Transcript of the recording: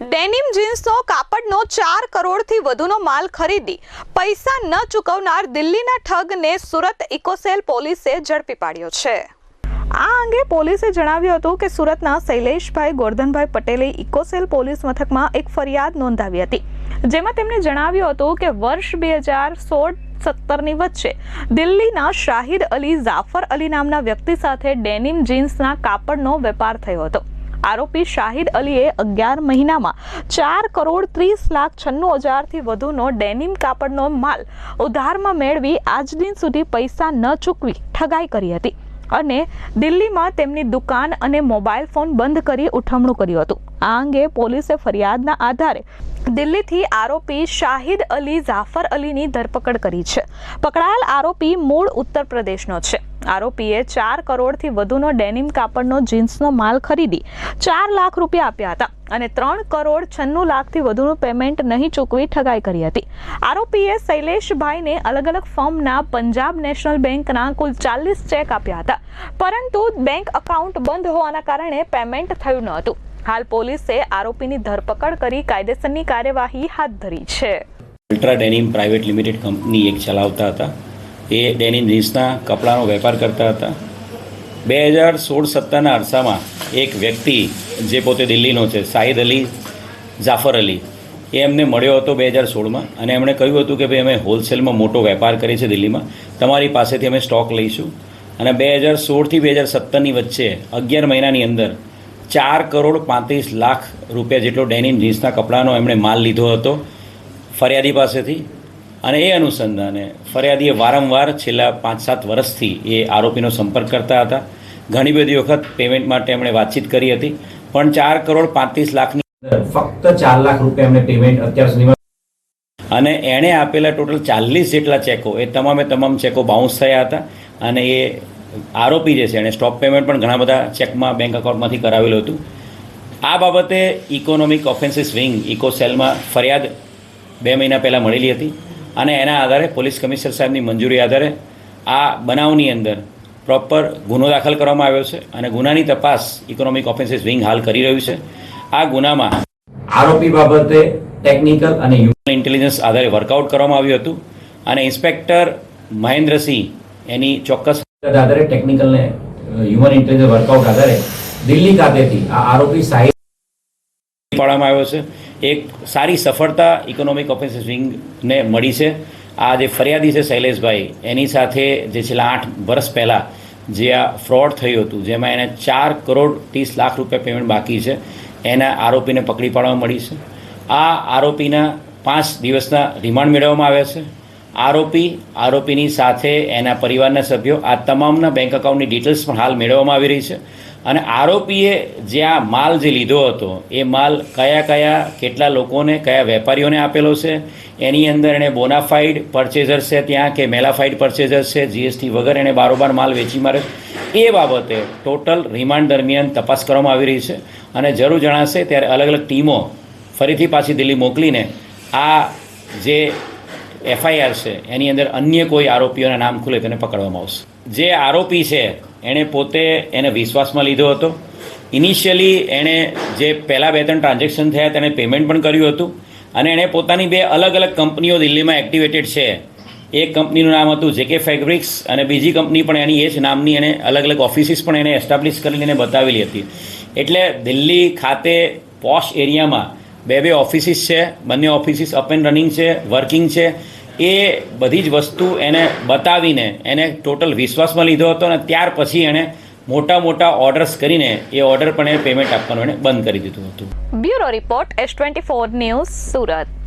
Denim જીન્સનો કાપડનો ચાર કરોડથી વધુનો માલ ખરીદી, પૈસા ન ચૂકવનાર દિલ્હીના ઠગને સુરત ઇકોસેલ પોલીસે ઝડપી પાડ્યો છે. આ અંગે પોલીસે જણાવ્યું હતું કે સુરતના શૈલેષભાઈ ગોરધનભાઈ પટેલે ઇકોસેલ પોલીસ મથકમાં એક ફરિયાદ નોંધાવી હતી, જેમાં તેમણે જણાવ્યું હતું કે વર્ષ બે હજાર સોળ સત્તરની વચ્ચે દિલ્હીના શાહિદ અલી જાફર અલી નામના વ્યક્તિ સાથે ડેનિમ જીન્સના કાપડનો વેપાર થયો હતો. આરોપી શાહિદ અલીએ અગિયાર મહિનામાં ચાર કરોડ ત્રીસ લાખ છન્નું હજારથી વધુનો ડેનિમ કાપડનો માલ ઉધારમાં મેળવી આજ દિન સુધી પૈસા ન ચૂકવી ઠગાઈ કરી હતી. અને દિલ્હીમાં તેમની દુકાન અને મોબાઈલ ફોન બંધ કરી ઉઠમણું કર્યું હતું. આ અંગે પોલીસે ફરિયાદના આધારે દિલ્હીથી આરોપી શાહિદ અલી જાફર અલીની ધરપકડ કરી છે. પકડાયેલ આરોપી મૂળ ઉત્તર પ્રદેશનો છે. આરોપીએ ચાર કરોડથી વધુનો ડેનિમ કાપડનો જીન્સનો માલ ખરીદી ચાર લાખ રૂપિયા આપ્યા હતા અને ત્રણ કરોડ છન્નું લાખથી વધુનું પેમેન્ટ નહીં ચૂકવી ઠગાઈ કરી હતી. આરોપીએ શૈલેષભાઈને અલગ અલગ ફોર્મના પંજાબ નેશનલ બેંકના કુલ ચાલીસ ચેક આપ્યા હતા. પરંતુ બેંક અકાઉન્ટ બંધ હોવાના કારણે પેમેન્ટ થયું ન હતું. હાલ પોલીસે આરોપીની ધરપકડ કરી કાયદેસરની કાર્યવાહી હાથ ધરી છે. Ultra denim private limited company એક ચલાવતા હતા. એ ડેનિમ જીન્સના કપડાનો વેપાર કરતા હતા. બે હજાર સોળ સત્તરના અરસામાં એક વ્યક્તિ, જે પોતે દિલ્હીનો છે, સાહિદ અલી જાફર અલી, એ એમને મળ્યો હતો બે હજાર સોળમાં અને એમણે કહ્યું હતું કે ભાઈ અમે હોલસેલમાં મોટો વેપાર કરીએ છીએ દિલ્હીમાં, તમારી પાસેથી અમે સ્ટોક લઈશું. અને બે હજાર સોળથી બે હજાર સત્તરની વચ્ચે અગિયાર મહિનાની અંદર ચાર કરોડ પાંત્રીસ લાખ રૂપિયા જેટલો ડેનિમ જીન્સના કપડાનો એમણે માલ લીધો હતો ફરિયાદી પાસેથી. અને એ અનુસંધાને ફરિયાદીએ વારંવાર છેલ્લા પાંચ સાત વર્ષથી એ આરોપીનો સંપર્ક કરતા હતા. ઘણી બધી વખત પેમેન્ટ માટે એમણે વાતચીત કરી હતી, પણ ચાર કરોડ પાંત્રીસ લાખની ફક્ત ચાર લાખ રૂપિયા એમણે પેમેન્ટ અત્યાર સુધીમાં અને એણે આપેલા ટોટલ ચાલીસ જેટલા ચેકો, એ તમામે તમામ ચેકો બાઉન્સ થયા હતા. અને એ આરોપી જે છે, એણે સ્ટોપ પેમેન્ટ પણ ઘણા બધા ચેકમાં બેંક એકાઉન્ટમાંથી કરાવેલું હતું. આ બાબતે ઇકોનોમિક ઓફેન્સીસ વિંગ ઇકો સેલમાં ફરિયાદ બે મહિના પહેલાં મળેલી હતી. અને એના આધારે પોલીસ કમિશનર સાહેબની મંજૂરી આધારે આ બનાવની અંદર પ્રોપર ગુનો દાખલ કરવામાં આવ્યો છે અને ગુનાની તપાસ ઇકોનોમિક ઓફેન્સીસ વિંગ હાલ કરી રહ્યું છે. આ ગુનામાં આરોપી બાબતે ટેકનિકલ અને હ્યુમન ઇન્ટેલિજન્સ આધારે વર્કઆઉટ કરવામાં આવ્યું હતું અને ઇન્સ્પેક્ટર મહેન્દ્રસિંહ એની ચોક્કસ આધારે ટેકનિકલ ને હ્યુમન ઇન્ટેલિજન્સ વર્કઆઉટ આધારે દિલ્હી ખાતેથી આ આરોપી સાહિબ પાડવામાં આવ્યો છે. એક સારી સફળતા ઇકોનોમિક ઓફેન્સીસ વિંગને મળી છે. આ જે ફરિયાદી છે શૈલેષભાઈ, એની સાથે જે છેલ્લા આઠ વર્ષ પહેલાં જે આ ફ્રોડ થયું હતું, જેમાં એને ચાર કરોડ ત્રીસ લાખ રૂપિયા પેમેન્ટ બાકી છે, એના આરોપીને પકડી પાડવામાં મળી છે. આ આરોપીના પાંચ દિવસના રિમાન્ડ મેળવવામાં આવ્યા છે. આરોપી, આરોપીની સાથે એના પરિવારના સભ્યો, આ તમામના બેંક એકાઉન્ટની ડિટેલ્સ પણ હાલ મેળવવામાં આવી રહી છે. અને આરોપીએ જે આ માલ જે લીધો હતો, એ માલ કયા કયા, કેટલા લોકોને, કયા વેપારીઓને આપેલો છે, એની અંદર એણે બોનાફાઇડ પરચેઝર છે ત્યાં કે મેલાફાઇડ પરચેઝર છે જીએસટી વગર એણે બારોબાર માલ વેચી મારે. એ બાબતે ટોટલ રિમાન્ડ દરમિયાન તપાસ કરવામાં આવી રહી છે. અને જરૂર જણાશે ત્યારે અલગ અલગ ટીમો ફરીથી પાછી દિલ્હી મોકલીને આ જે એફઆઈઆર છે. એની અંદર અન્ય કોઈ આરોપીઓના નામ ખુલે તેને પકડવામાં આવશે. જે આરોપી છે, એણે પોતે એને વિશ્વાસમાં લીધો હતો. ઇનિશિયલી એણે જે પહેલાં બે ત્રણ ટ્રાન્ઝેક્શન થયા, તેણે પેમેન્ટ પણ કર્યું હતું અને એણે પોતાની બે અલગ અલગ કંપનીઓ દિલ્હીમાં એક્ટિવેટેડ છે. એક કંપનીનું નામ હતું જેકે ફેબ્રિક્સ અને બીજી કંપની પણ એની એ જ નામની એણે અલગ અલગ ઓફિસીસ પણ એણે એસ્ટાબ્લિશ કરીને બતાવેલી હતી. એટલે દિલ્હી ખાતે પોશ એરિયામાં બે બે ઓફિસીસ છે, બંને ઓફિસીસ અપ એન્ડ રનિંગ છે વર્કિંગ છે. એ બધી જ વસ્તુ એને બતાવીને એને ટોટલ વિશ્વાસમાં લીધો હતો અને ત્યાર પછી એણે મોટા મોટા ઓર્ડર્સ કરીને એ ઓર્ડર પણ એ પેમેન્ટ આપવાનું એણે બંધ કરી દીધું હતું. Bureau report S twenty four news Surat.